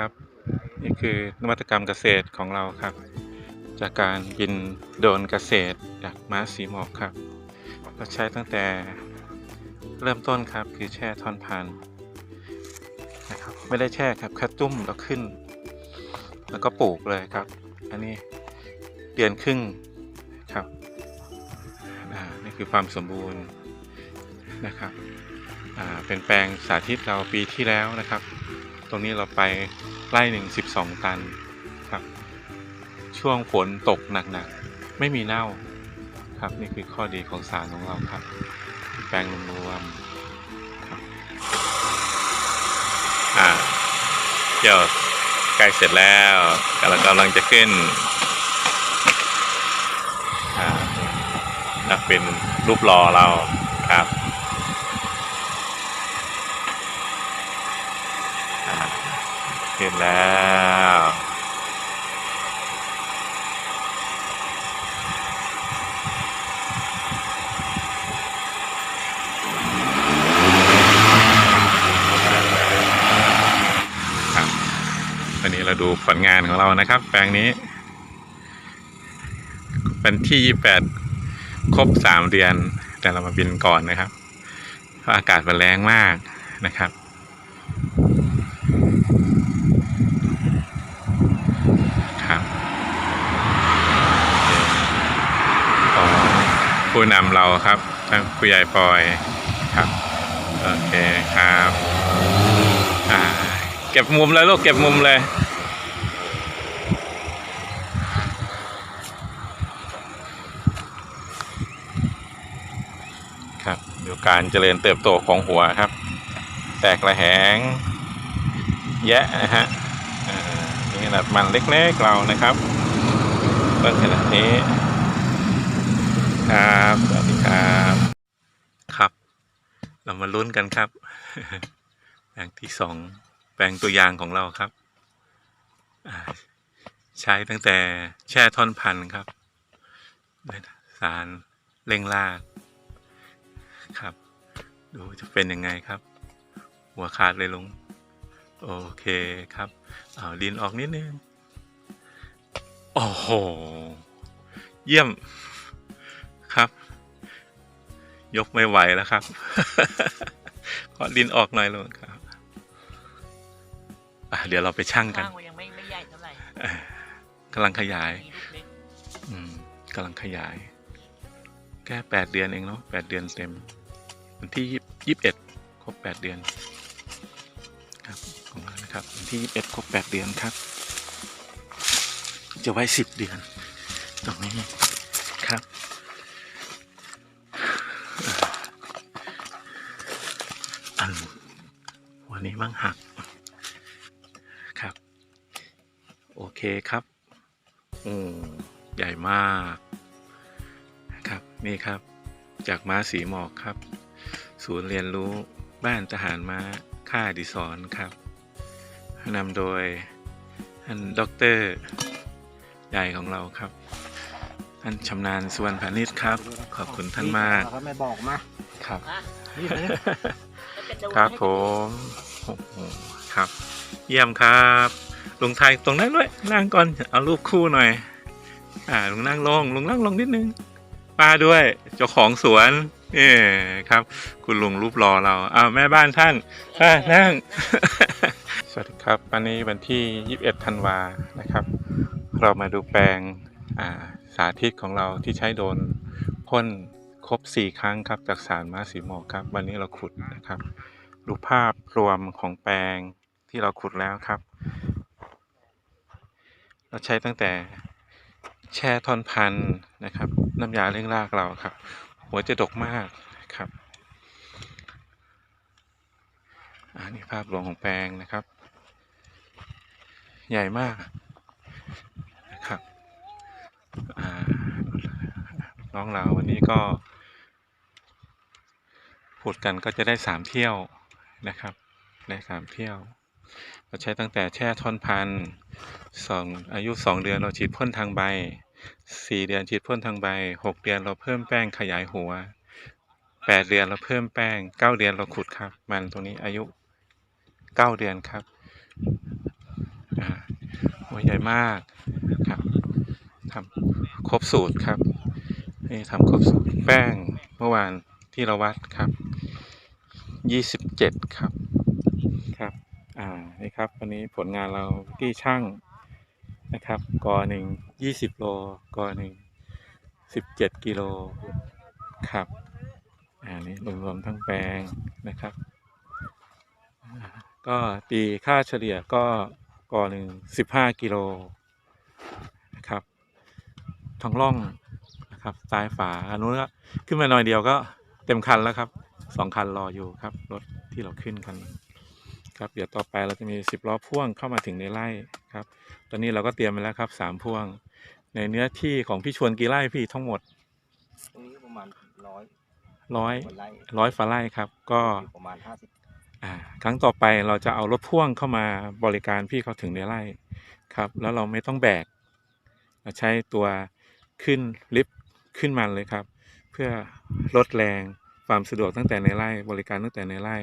ครับ นี่คือนวัตกรรมเกษตรของเราครับ จากการบินโดรนเกษตรจากม้าสีหมอกครับเราใช้ตั้งแต่เริ่มต้นครับคือแช่ท่อนพันนะครับไม่ได้แช่ครับแค่ตุ้มแล้วขึ้น แล้วก็ปลูกเลยครับ อันนี้เดือนครึ่งครับนี่คือความสมบูรณ์นะครับเป็นแปลงสาธิตเราปีที่แล้วนะครับ ตรงนี้เราไปไร่หนึ่งสิบสองตันครับ ช่วงฝนตกหนักๆ ไม่มีเน่าครับ นี่คือข้อดีของสารของเราครับ แปลงรวมครับอ่าเดี๋ยวใกล้เสร็จแล้วกำลังกำลังจะขึ้นอ่านักเป็นรูปรอเราขึ้ นแล้วครับวันนี้เราดูผลงานของเรานะครับ แปลงนี้ เป็นที่ 28 ครบ 3 เดือน แต่เรามาบินก่อนนะครับ เพราะอากาศมันแรงมากนะครับของ ผู้นำเราครับท่านผู้ใหญ่ปอยครับโอเคครับเก็บมุมเลยลูกเก็บมุมเลยครับดูการเจริญเติบโตของหัวครับ แตกระแหง แยะนะฮะนี่ขนาดมันเล็กๆเรานะครับต้นขนาดนี้ ครับสวัสดีครับครับ เรามาลุ้นกันครับ แปลงที่สองแปลงตัวอย่างของเราครับ ใช้ตั้งแต่แช่ท่อนพันธุ์ครับสารเร่งรากครับ ดูจะเป็นยังไงครับ หัวขาดเลยลุงโอเคครับ เอาดินออกนิดนึง โอ้โห เยี่ยม ยกไม่ไหวแล้วครับ ขอดินออกหน่อยลุงครับอะเดี๋ยวเราไปชั่งกันข้างมันยังไม่ไม่ใหญ่เท่าไหร่เอ่อกำลังขยายมีลูกเล็กอืมกำลังขยาย แค่แปดเดือนเองเนาะแปดเดือนเต็ม วันที่ยี่สิบเอ็ดครบแปดเดือน ครับของเรานะครับ วันที่ยี่สิบเอ็ดครบแปดเดือนครับ จะไว้สิบเดือน ตรงนี้ อันวันนี้มั่งหักครับ โอเคครับโอ้ใหญ่มากครับนี่ครับ จากม้าสีหมอกครับ ศูนย์เรียนรู้บ้านทหารม้าค่ายอดิศรครับนำโดยท่านด็อกเตอร์ใหญ่ของเราครับ ท่านชำนาญสุวรรณพาณิชย์ครับ ขอบคุณท่านมากเรก็ไม่บอกมาครับ ครับให้ผมโอ้โหครับ เยี่ยมครับลุงไทยตรงนั้นด้วยนั่งก่อนเอารูปคู่หน่อย อ่าลุงนั่งลงลุงนั่งลงนิดนึงป้าด้วยเจ้าของสวนนี่ครับ คุณลุงรูปรอเราอ้าวแม่บ้านท่านอ่านั่ง สวัสดีครับวันนี้วันที่ 21ธันวานะครับ เรามาดูแปลงอ่าสาธิตของเราที่ใช้โดรนพ่น ครบ 4 ครั้งครับจากสารม้าสีหมอกครับ วันนี้เราขุดนะครับดูภาพรวมของแปลงที่เราขุดแล้วครับ เราใช้ตั้งแต่แช่ท่อนพันนะครับ น้ำยาเร่งรากเราครับ หัวจะดกมากครับอันนี้ภาพรวมของแปลงนะครับ ใหญ่มากนะครับน้องเราวันนี้ก็ พูดกันก็จะได้สามเที่ยวนะครับได้สามเที่ยว เราใช้ตั้งแต่แช่ท่อนพันสองอายุสองเดือนเราฉีดพ่นทางใบสี่เดือนฉีดพ่นทางใบหกเดือนเราเพิ่มแป้งขยายหัวแปดเดือนเราเพิ่มแป้งเก้าเดือนเราขุดครับ มันตรงนี้อายุเก้าเดือนครับหัวใหญ่มากครับทำครบสูตรครับนี่ทำครบสูตรแป้งเมื่อวาน ที่เราวัดครับยี่สิบเจ็ดครับครับอ่านี่ครับวันนี้ผลงานเราที่ช่างนะครับกอหนึ่งยี่สิบโลกอหนึ่งสิบเจ็ดกิโลครับอ่านี่รวมๆทั้งแปลงนะครับ ก็ตีค่าเฉลี่ยก็ก่อหนึ่งสิบห้ากิโลนะครับท้องร่องนะครับซ้ายฝาอันนู้นก็ขึ้นมาหน่อยเดียวก็ ต็มคันแล้วครับสองคันรออยู่ครับ รถที่เราขึ้นกันครับ เดี๋ยวต่อไปเราจะมีสิบล้อพ่วงเข้ามาถึงในไร่ครับ ตอนนี้เราก็เตรียมไปแล้วครับสามพ่วง ในเนื้อที่ของพี่ชวนกี่ไร่พี่ทั้งหมดตรงนี้ประมาณร้อยร้อยกว่าไร่ร้อยฝาไร่ครับ ก็อยู่ประมาณห้าสิบอ่าครั้งต่อไปเราจะเอารถพ่วงเข้ามาบริการพี่เขาถึงในไร่ครับ แล้วเราไม่ต้องแบกเราใช้ตัวขึ้นลิฟต์ขึ้นมันเลยครับ เพื่อลดแรง ความสะดวกตั้งแต่ในไร่ บริการตั้งแต่ในไร่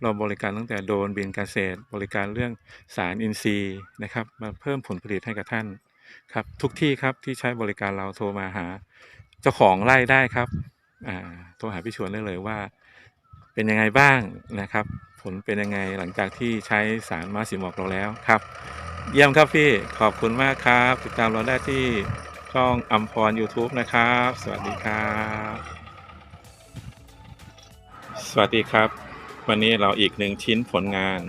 เราบริการตั้งแต่โดรนบินเกษตร บริการเรื่องสารอินทรีย์นะครับ มาเพิ่มผลผลิตให้กับท่านครับ ทุกที่ครับที่ใช้บริการเราโทรมาหา เจ้าของไร่ได้ครับอ่าโทรหาพี่ชวนได้เลยว่า เป็นยังไงบ้างนะครับ ผลเป็นยังไงหลังจากที่ใช้สารมาสีหมอกเราแล้วครับ เยี่ยมครับพี่ขอบคุณมากครับ ติดตามเราได้ที่ช่องอัมพร YouTube นะครับ สวัสดีครับ สวัสดีครับ วันนี้เราอีกหนึ่งชิ้นผลงาน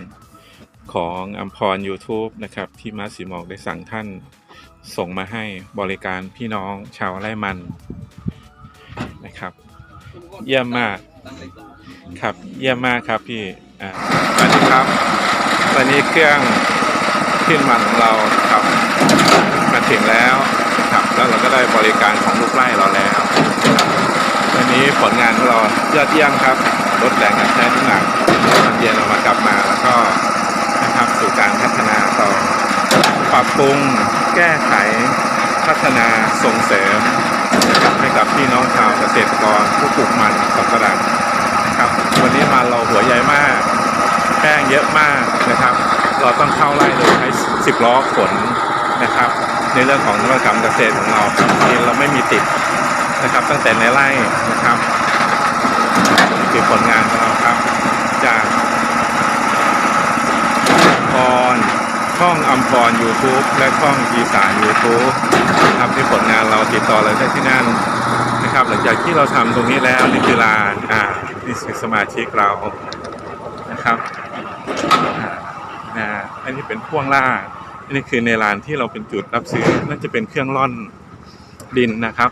ของอัมพร YouTube นะครับ ที่มาสีหมอกได้สั่งท่านส่งมาให้บริการพี่น้องชาวไร่มันนะครับ เยี่ยมมากครับ เยี่ยมมากครับพี่สวัสดีครับ ตอนนี้เครื่องขึ้นมันของเราครับมาถึงแล้วครับแล้วเราก็ได้บริการของลูกไล่เราแล้ว นี้ผลงานของเรายอดเยี่ยมครับลดแรงการใช้น้ำหนักตอนเย็นเรามากลับมาแล้วก็นะครับสู่การพัฒนาต่อ ปรับปรุงแก้ไขพัฒนาส่งเสริมนะครับให้กับพี่น้องชาวเกษตรกรผู้ปลูกมันสำปะหลังครับ วันนี้มันเราหัวใหญ่มากแป้งเยอะมากนะครับ เราต้องเข้าไล่โดยใช้สิบล้อขนนะครับ ในเรื่องของนวัตกรรมเกษตรของเราที่เราไม่มีติด นะครับ ตั้งแต่ในไร่นะครับคือผลงานของเราครับ จากพรช่องอัมพร YouTube และช่องอีสาน YouTube นะครับที่ผลงานเราติดต่อเราได้ที่นั่นนะครับ หลังจากที่เราทำตรงนี้แล้วนี่คือลานอ่านี่คือสมาชิกเรานะครับนะอันนี้เป็นพ่วงล่าอันนี้คือในลานที่เราเป็นจุดรับซื้อน่าจะเป็นเครื่องร่อนดินนะครับ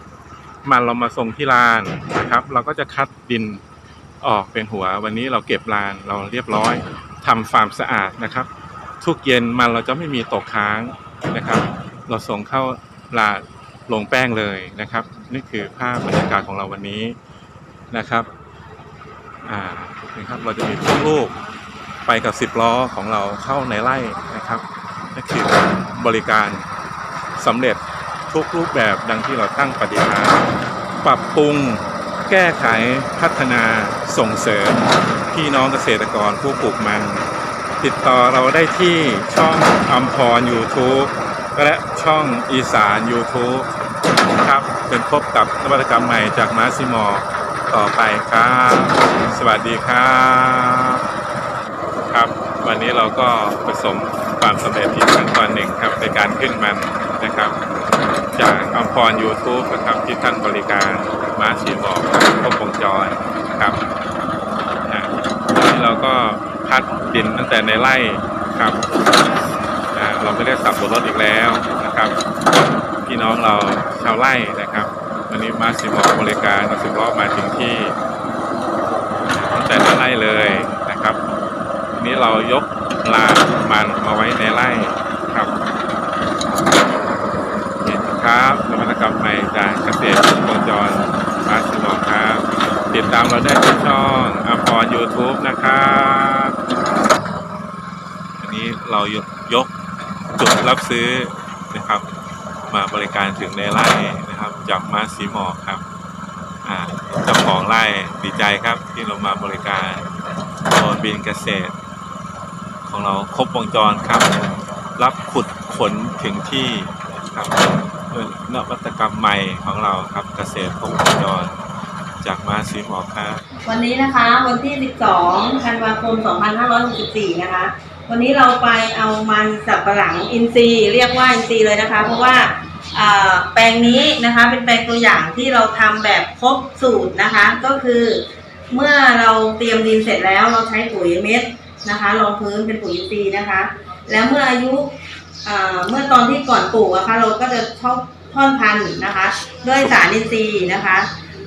มันเรามาส่งที่ลานนะครับ เราก็จะคัดดินออกเป็นหัว วันนี้เราเก็บลานเราเรียบร้อยทำฟาร์มสะอาดนะครับ ทุกเย็นมันเราจะไม่มีตกค้างนะครับ เราส่งเข้าลาลงแป้งเลยนะครับ นี่คือภาพบรรยากาศของเราวันนี้นะครับอ่านี่ครับเราจะมีทุกลูกไปกับสิบล้อของเราเข้าในไร่นะครับนี่คือบริการสำเร็จทุกรูปแบบดังที่เราตั้งปฏิฐาน ปรับปรุง แก้ไขพัฒนาส่งเสริม พี่น้องเกษตรกรผู้ปลูกมัน ติดต่อเราได้ที่ช่องอัมพร YouTube และช่องอีสาน YouTube นะครับเป็นพบกับนวัตกรรมใหม่จากมาซิมอต่อไปครับ สวัสดีครับครับ วันนี้เราก็ประสมความสำเร็จอีกขั้นตอนหนึ่งครับในการขึ้นมันนะครับ จากอัมพร YouTube นะครับที่ท่านบริการมาซิมอกครบวงจรนะครับนะวันนี้เราก็พัดดินตั้งแต่ในไร่ครับอ่าเราไม่ได้สับบนรถอีกแล้วนะครับพี่น้องเราชาวไร่นะครับวันนี้มาสิบหกบริการเอาสิบล้อมาถึงที่ตั้งแต่ในไร่เลยนะครับนนี้เรายกลามันมาไว้ในไร่ ครับเห็นครับนวัตกรรมใหม่จากเกษตรวงจรมาสิบหกครับ ติดตามเราได้ที่ช่องอภร YouTube นะครับอันนี้เรายกยกจุดรับซื้อนะครับ มาบริการถึงในไร่นะครับจากมาสีหมอกครับเจ้าของไร่ดีใจครับที่เรามาบริการโดนบินเกษตร ของเราครบวงจรครับ รับขุดขนถึงที่ครับ เนนวัตกรรมใหม่ของเราครับเกษตรครบวงจรจากมาสีหมอกครับวันนี้นะคะวันที่ 12 ธันวาคม 2564 นะคะ วันนี้เราไปเอามันสับปะหลังอินทรีย์เรียกว่าอินทรีย์เลยนะคะ เพราะว่าแปลงนี้นะคะเป็นแปลงตัวอย่างที่เราทำแบบครบสูตรนะคะ ก็คือเมื่อเราเตรียมดินเสร็จแล้วเราใช้ปุ๋ยเม็ดนะคะรองพื้นเป็นปุ๋ยอินทรีย์นะคะ แล้วเมื่ออายุ เมื่อตอนที่ก่อนปลูกนะคะเราก็จะชอบท่อนพันธุ์นะคะ ด้วยสารอินทรีย์นะคะ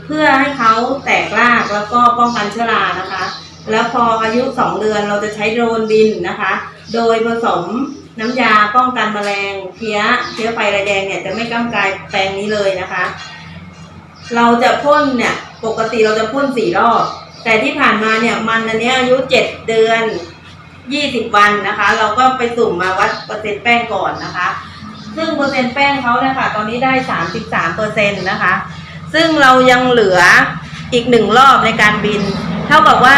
เพื่อให้เขาแตกรากแล้วก็ป้องกันเชื้อรานะคะ แล้วพออายุ 2 เดือนเราจะใช้โดรนบินนะคะ โดยผสมน้ำยาป้องกันแมลงเพี้ยเชื้อไฟลายแดงเนี่ยจะไม่ก้ามกายแปลงนี้เลยนะคะ เราจะพ่นเนี่ยปกติเราจะพ่นสี่รอบ แต่ที่ผ่านมาเนี่ยมันอันนี้อายุ 7 เดือน 20 วันนะคะ เราก็ไปสุ่มมาวัดเปอร์เซ็นต์แป้งก่อนนะคะ ซึ่งเปอร์เซ็นต์แป้งเขาเนี่ยค่ะตอนนี้ได้ 33เปอร์เซ็นต์นะคะ ซึ่งเรายังเหลืออีกหนึ่งรอบในการบิน เท่ากับว่า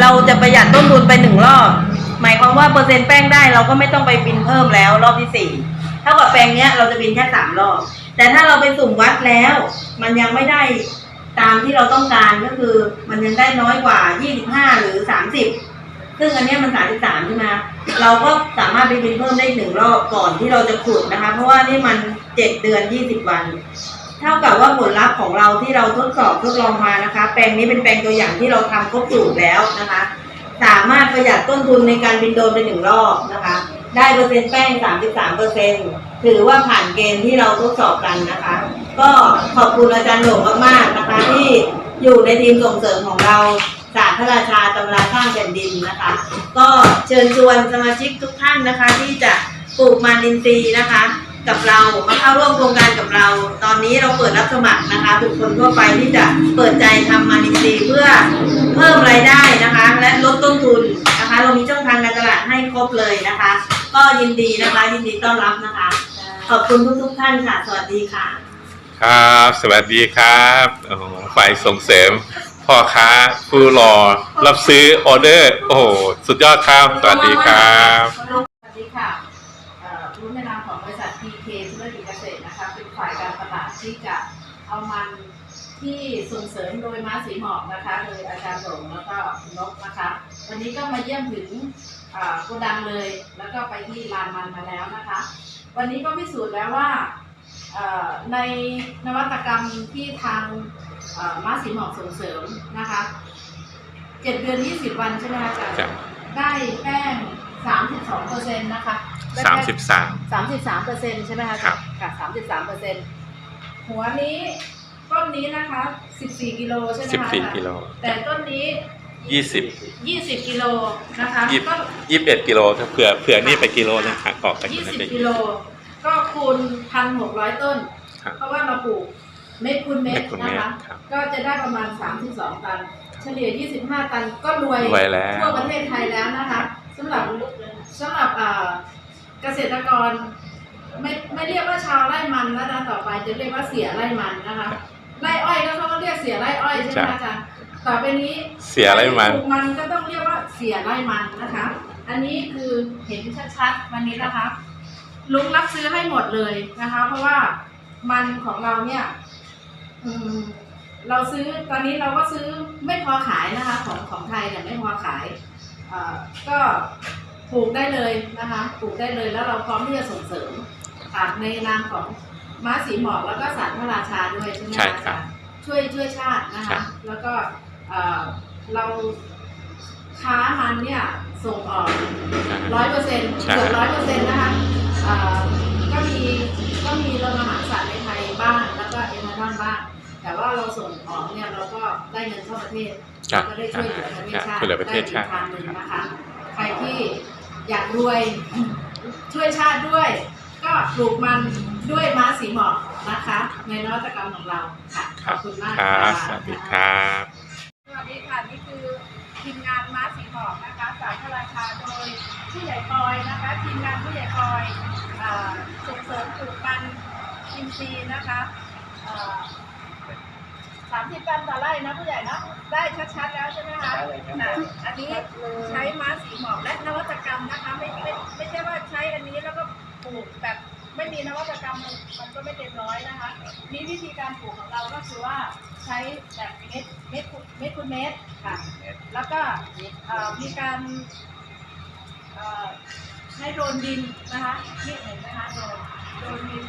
เราจะประหยัดต้นทุนไปหนึ่งรอบ หมายความว่าเปอร์เซ็นต์แป้งได้เราก็ไม่ต้องไปบินเพิ่มแล้วรอบที่สี่เท่ากับแปลงเนี้ยเราจะบินแค่สามรอบ แต่ถ้าเราไปสุ่มวัดแล้ว มันยังไม่ได้ตามที่เราต้องการก็คือมันยังได้น้อยกว่า 25 หรือ 30 ซึ่งอันเนี้ยมัน33ใช่ไหมเราก็สามารถไปบินเพิ่มได้หนึ่งรอบก่อนที่เราจะขุดนะคะ เพราะว่านี่มัน7เดือน20วัน เท่ากับว่าผลลัพธ์ของเราที่เราทดสอบทดลองมานะคะ แปลงนี้เป็นแปลงตัวอย่างที่เราทำครบสูตรแล้วนะคะ สามารถประหยัดต้นทุนในการบินโดรนไปหนึ่งรอบนะคะ ได้เปอร์เซ็นต์แป้ง 33เปอร์เซ็นต์ถือว่าผ่านเกณฑ์ที่เราทดสอบกันนะคะ ก็ขอบคุณอาจารย์หลงมากๆนะคะที่อยู่ในทีมส่งเสริมของเรา ศาสตร์พระราชาตำราข้างแผ่นดินนะคะ ก็เชิญชวนสมาชิกทุกท่านนะคะ ที่จะปลูกมันอินทรีย์นะคะ กับเรามาเข้าร่วมโครงการกับเรา ตอนนี้เราเปิดรับสมัครนะคะบุคคลทั่วไปที่จะเปิดใจทำมันอินทรีย์เพื่อเพิ่มรายได้นะคะ และลดต้นทุนนะคะ เรามีช่องทางการตลาดให้ครบเลยนะคะ ก็ยินดีนะคะ ยินดีต้อนรับนะคะ ขอบคุณทุกๆท่านค่ะ สวัสดีค่ะ ครับ สวัสดีครับโอ้โหฝ่ายส่งเสริม พ่อค้าผู้รอรับซื้อออเดอร์ โอ้โหสุดยอดครับสวัสดีครับสวัสดีค่ะเอ่อรุ่นในนามของบริษัท PK ธุรกิจเกษตรนะคะ เป็นฝ่ายการตลาดที่จะเอามันที่ส่งเสริมโดยม้าสีหมอกนะคะ โดยอาจารย์หลงแล้วก็นกนะคะ วันนี้ก็มาเยี่ยมถึงอ่าโกดังเลย แล้วก็ไปที่ลานมันมาแล้วนะคะ วันนี้ก็พิสูจน์แล้วว่าอ่อในนวัตกรรมที่ทาง ม้าสีหมอกส่งเสริมนะคะเจ็ดเดือนยี่สิบวันใช่ไหมคะอาจารย์ครับได้แป้งสามสิบสองเปอร์เซ็นต์นะคะสามสิบสาม สามสิบสามเปอร์เซ็นต์ใช่ไหมคะครับ ค่ะสามสิบสามเปอร์เซ็นต์หัวนี้ต้นนี้นะคะสิบสี่กิโลใช่ไหมคะสิบสี่กิโลแต่ต้นนี้ยี่สิบ ยี่สิบกิโลนะคะยี่สิบ ก็ยี่สิบเอ็ดกิโลถ้าเผื่อเผื่อนี่ไปกิโลนึงหักออกไปยี่นั่นสิบเองกิโล ก็คูณพันหกร้อยต้น ครับ เพราะว่าเราปลูก เม็ดคูณเม็เม็ดดคูณนะเม็ดคะครับก็จะได้ประมาณ 32 ตัน เฉลี่ย 25 ตันก็รวยรวยแล้วทั่วประเทศไทยแล้วนะคะสำหรับสำหรับอ่าเกษตรกรไม่ไม่เรียกว่าชาวไร่มันแล้วนะต่อไปจะเรียกว่าเสียไร่มันนะคะไร่อ้อยก็เขาก็เรียกเสียไร่อ้อยใช่ไหมอาจารย์ต่อไปนี้เสียอะไรมันปลูกมันก็ต้องเรียกว่าเสียไร่มันนะคะ อันนี้คือเห็นชัดๆวันนี้นะคะ ลุงรับซื้อให้หมดเลยนะคะ เพราะว่ามันของเราเนี่ย อืมเราซื้อตอนนี้เราก็ซื้อไม่พอขายนะคะ ของของไทยเนี่ยไม่พอขายเอ่อก็ปลูกได้เลยนะคะปลูกได้เลยแล้วเราพร้อมที่จะส่งเสริมอ่าในนามของม้าสีหมอกแล้วก็สารพระราชาด้วยใช่ไหมใช่คะครับช่วยช่วยชาตินะครัคะบแล้วก็เอ่อเราค้ามันเนี่ยส่งออก ร้อยเปอร์เซ็นต์ใช่เกือบร้อยเปอร์เซ็นต์นะคะเอ่อก็มีก็มีโรงอาหาร ว่าเราส่งออกเนี่ยเราก็ได้เงินเข้าประเทศครับก็ได้ช่วยเหลือประเทศชาติช่วยเหลือประเทศชาติได้อีกทางหนึ่งนะคะใครที่อยากรวยช่วยชาติด้วย ก็ปลูกมันด้วยม้าสีหมอกนะคะ ในนวัตกรรมของเราค่ะขอบคุณมากครับะสวัสดีครับสวัสดีค่ะนี่คือทีมงานม้าสีหมอกนะคะสายพระราชาโดยผู้ใหญ่ปอยนะคะทีมงานผู้ใหญ่ปอยอ่าส่งเสริมปลูกมันอินทรีย์นะคะ สามสิบตันต่อไร่นะผู้ใหญ่นะได้ชัดๆแล้วใช่ไหมคะได้เลยครับค่ะอันนี้ใช้ม้าสีหมอกและนวัตกรรมนะคะไม่ไม่ไม่ใช่ว่าใช้อันนี้แล้วก็ปลูกแบบไม่มีนวัตกรรมมันมันก็ไม่เต็มร้อยนะคะนี่วิธีการปลูกของเราก็คือว่าใช้แบบเม็ดเม็ดคูเม็ดคูณเม็ดค่ะ แล้วก็เอ่อมีการเอ่อ ให้โดนดินนะคะนี่เห็นไหมคะโดนโดนดิน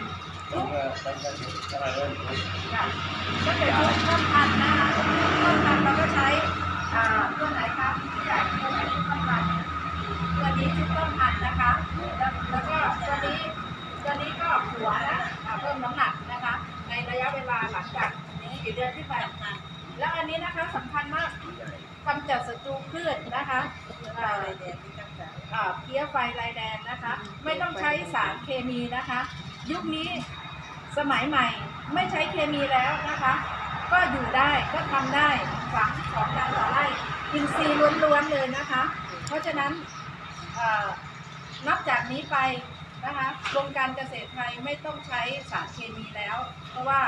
เริ่มเริ่มเริ่มเริ่มเริ่มค่ะก็เป็นชุดต้นพันธุ์นะคะต้นพันธุ์เราก็ใช้อ่าตัวไหนคะที่ใหญ่ตัวไหนชุดต้นพันธุ์ตัวนี้ชุดต้นพันธุ์นะคะแล้วแล้วก็ตัวนี้ตัวนี้ก็หัวนะอ่าเพิ่มน้ำหนักนะคะ ในระยะเวลาหลังจากนี้กี่เดือนที่ผ่านมาแล้วอันนี้นะคะสำคัญมากกำจัดศัตรูพืชนะคะอ่าอ่าเพี้ยไฟลายแดงนะคะ ไม่ต้องใช้สารเคมีนะคะ ยุคนี้สมัยใหม่ไม่ใช้เคมีแล้วนะคะ ก็อยู่ได้ก็ทำได้ฝังของการต่อไร่อินทรีย์ล้วนๆเลยนะคะ เพราะฉะนั้นเอ่อนับจากนี้ไปนะคะกรมการเกษตรไทยไม่ต้องใช้สารเคมีแล้ว เพราะว่า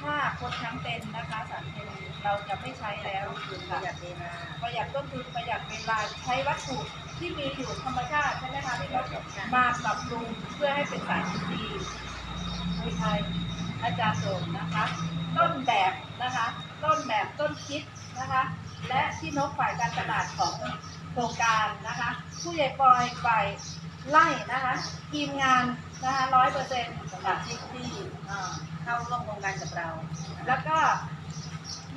ถ้าคนทั้งเป็นนะคะสารเคมีเราจะไม่ใช้แล้วประหยัดเวลาประหยัดต้นทุนประหยัดเวลาใช้วัตถุที่มีอยู่ธรรมชาติใช่ไหมคะที่เรามาปรับปรุงเพื่อให้เป็นสารอินทรีย์คุยไทยอาจารย์โดมนะคะ ต้นแบบนะคะ ต้นแบบต้นคิดนะคะ และที่นกฝ่ายการตลาดของโครงการนะคะ ผู้ใหญ่ปอยฝ่ายไล่นะคะทีมงานนะคะร้อยเปอร์เซ็นต์ค่ะที่ที่เอ่ เข้าร่วมโครงการกับเรา แล้วก็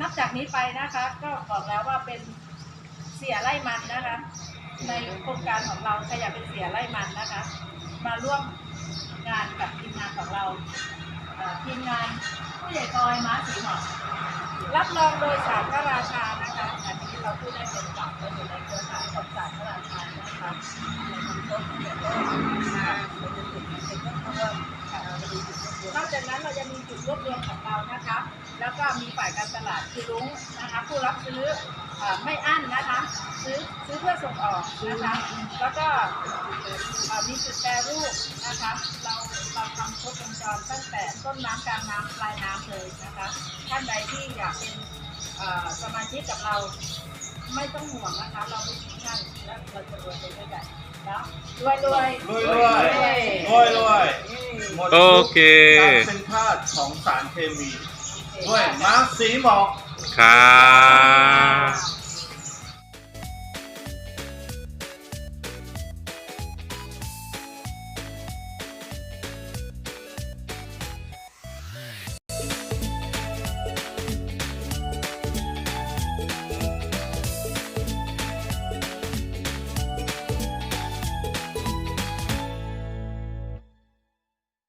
นับจากนี้ไปนะคะ ก็บอกแล้วว่าเป็นเสียไร่มันนะคะ ในโครงการของเราขยับเป็นเสียไร่มันนะคะ มาร่วมงานกับทีมงานของเราทีมงานผู้ใหญ่ตอยม้าสีหมอกรับรองโดยสารพระราชา ส่งออกนะคะ แล้วก็เอ่อมีจุดแปรรูปนะคะ เราเราทำครบวงจรตั้งแต่ต้นน้ำกลางน้ำปลายน้ำเลยนะคะ ท่านใดที่อยากเป็นเอ่อสมาชิกกับเราไม่ต้องห่วงนะคะ เราไม่ทิ้งท่านและเราจะรวยไปด้วยกันเนาะรวยรวยรวยรวยรวยรวยหมดโอยุคเคการเป็นทาสของสารเคมีด้วยม้าสีหมอกครับ